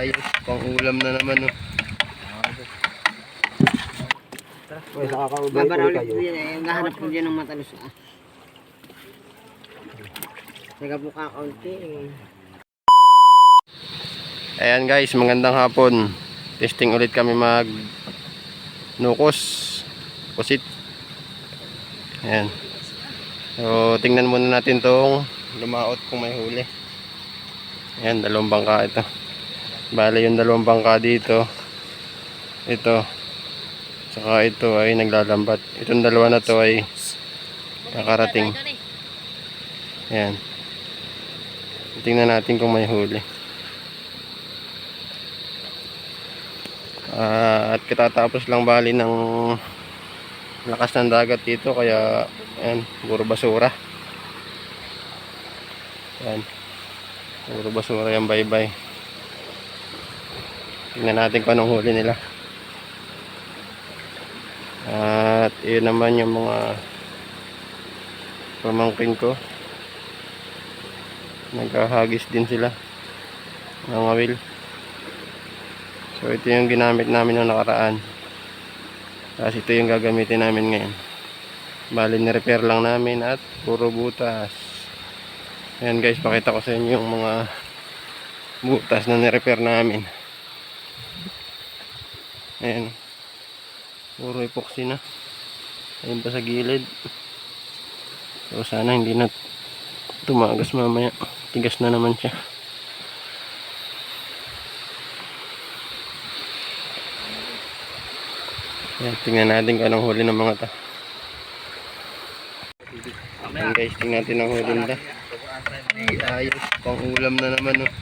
Ayos, pang ulam na naman oh. Uy, nakakaubay ko kayo. ko yan eh. Gahanap ko dyan ng matalos ah. Teka po kakaunti eh. Ayan guys, magandang hapon. Testing ulit kami mag nukos. Pusit. Ayan. So, tingnan muna natin tong lumaot kung may huli. Ayan, dalawang bangka ito. Bale yung dalawang bangka dito. Ito. Saka ito ay naglalambat. Itong dalawa na to ay kakarating. Ayan. Tingnan natin kung may huli. Ah, at katatapos lang bali ng lakas ng dagat dito kaya ayan, puro basura. Ayan. Puro basura yung bye-bye. Tingnan natin kung anong huli nila. At yun naman yung mga pamangkin ko. Nagkahagis din sila. Mga will. So ito yung ginamit namin noong nakaraan. Tapos ito yung gagamitin namin ngayon. Bali ni-repair lang namin at puro butas. Ayan guys, pakita ko sa inyo yung mga butas na ni-repair namin. Ayan. Puro epoxy na. Ayun pa sa gilid. So sana hindi na tumagas mamaya. Tigas na naman siya. Ayan, tingnan natin kung anong huli ng mga ta. Ayan guys, tingnan natin ang huli nila. Ayos, pang ulam na naman oh.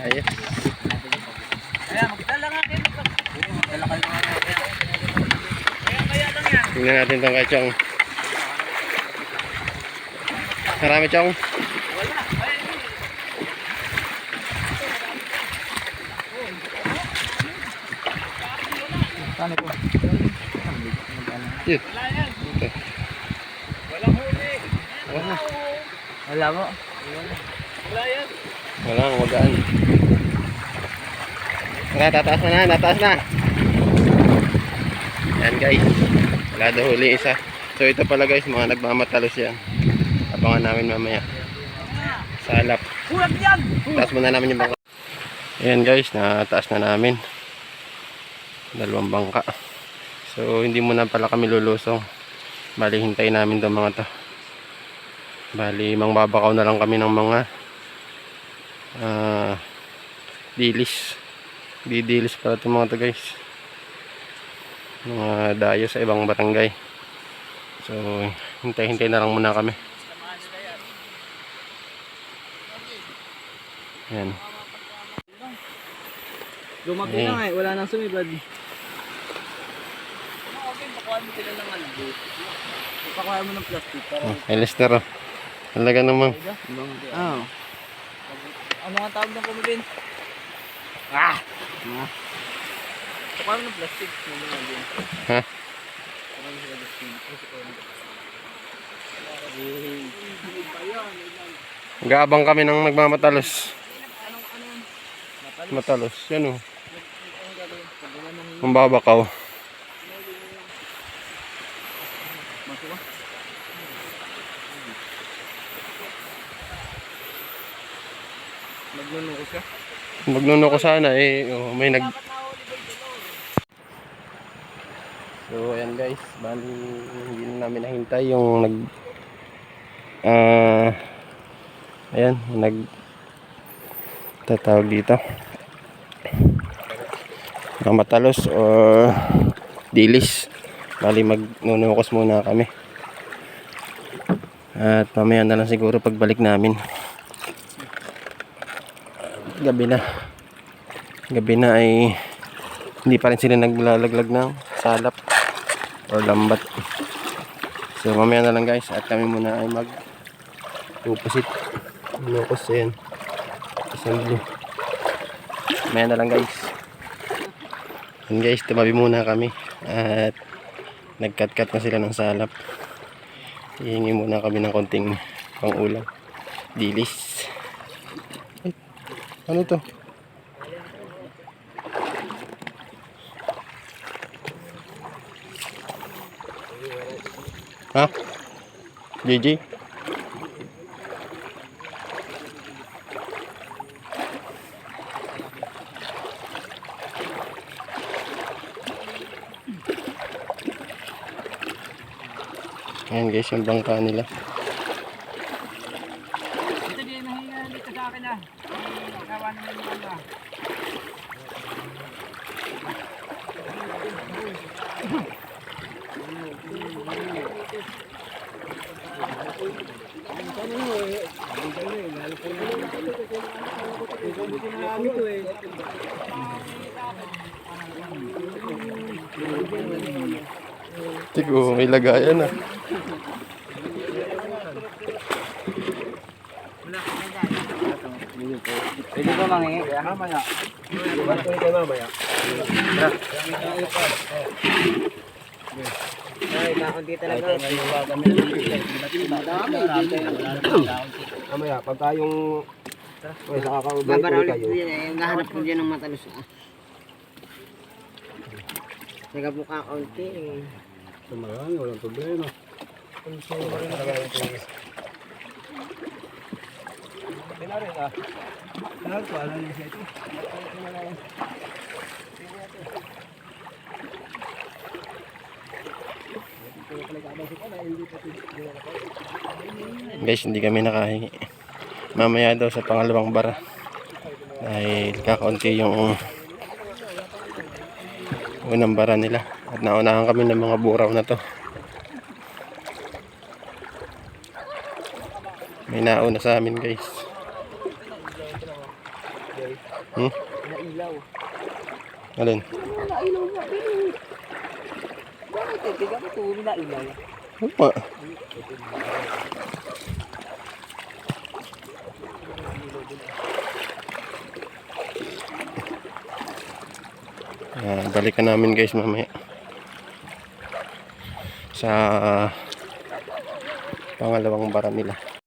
Ayos. Tingnan natin itong kay Chong. Marami Chong. Saan ito? Yun. Ito. Wala. Wala mo. Wala, magaan. Wala, tataas na na, tataas na. Yan guys. Wala daw huli isa. So ito pala guys, mga nagmamatalos yan. Abangan namin mamaya. Salap. Huwag yan! Taas muna namin yung bangka. Ayan guys, nataas na namin. Dalawang bangka. So hindi muna pala kami lulusong. Bali hintayin namin itong mga to. Bali mangbabakaw na lang kami ng mga ah dilis. Didilis pala itong mga to guys. Mga dayo sa ibang barangay. So hintay-hintay na lang muna kami. Ayan. Lumaki na nga eh. Wala nang sumibad. Ipakuha mo ng plastic. Para Oh, ay Lester oh. Talaga namang. Oo. Ano nga tawag ng kumibin? Ah! Ah. Mo ng plastic. Ha? Mo ng plastic. Gabang kami ng nagmamatalos. Matalos. Yan oh. Ang babakaw. Magnunukos ka? Magnuno ko sana eh. Oh, may nag... So ayan guys. Bali hindi na namin nahintay yung nag... Ah... ayan. Nag... Tatawag dito. Matalos or dilis. Bali magnunukos muna kami. At mamaya na lang siguro pagbalik namin. Gabi na. Gabi na ay hindi pa rin sila naglalaglag ng salap or lambat. So mamaya na lang guys at kami muna ay mag pupusit. Locos yan. Isang blue. Mamaya na lang guys. Yan guys, tumabi muna kami at nagkat-kat na sila ng salap. Hihingi muna kami ng konting pang ulam. Dilis. Ano to? Ha? JJ? Ayan guys, yung bangka nila. Ito din, nahinga dito sa akin ah. May kawa naman yung ano ah. Tigo, may lagayan ah. Pwede ba mangingi? Kaya mamaya. Ay, kakunti talaga. Mamaya, pagka yung... Uy, sa kakaubay ko Babara ulit kayo. Yung gahanap po dyan ng matalos ah. Teka po kakaunti. eh. Marami, walang problema. Guys, hindi kami nakahingi. Mamaya daw sa pangalawang bara. Dahil kakaunti yung unang bara nila. At naunahan kami ng mga buraw na to. May nauna sa amin guys. Hmm? Nailaw. Alin? Nailaw nga. Bakit? Eh, tiga ko tuloy na ilaw. Opa. Ah, balikan namin guys mamaya. Sa pangalawang bara nila.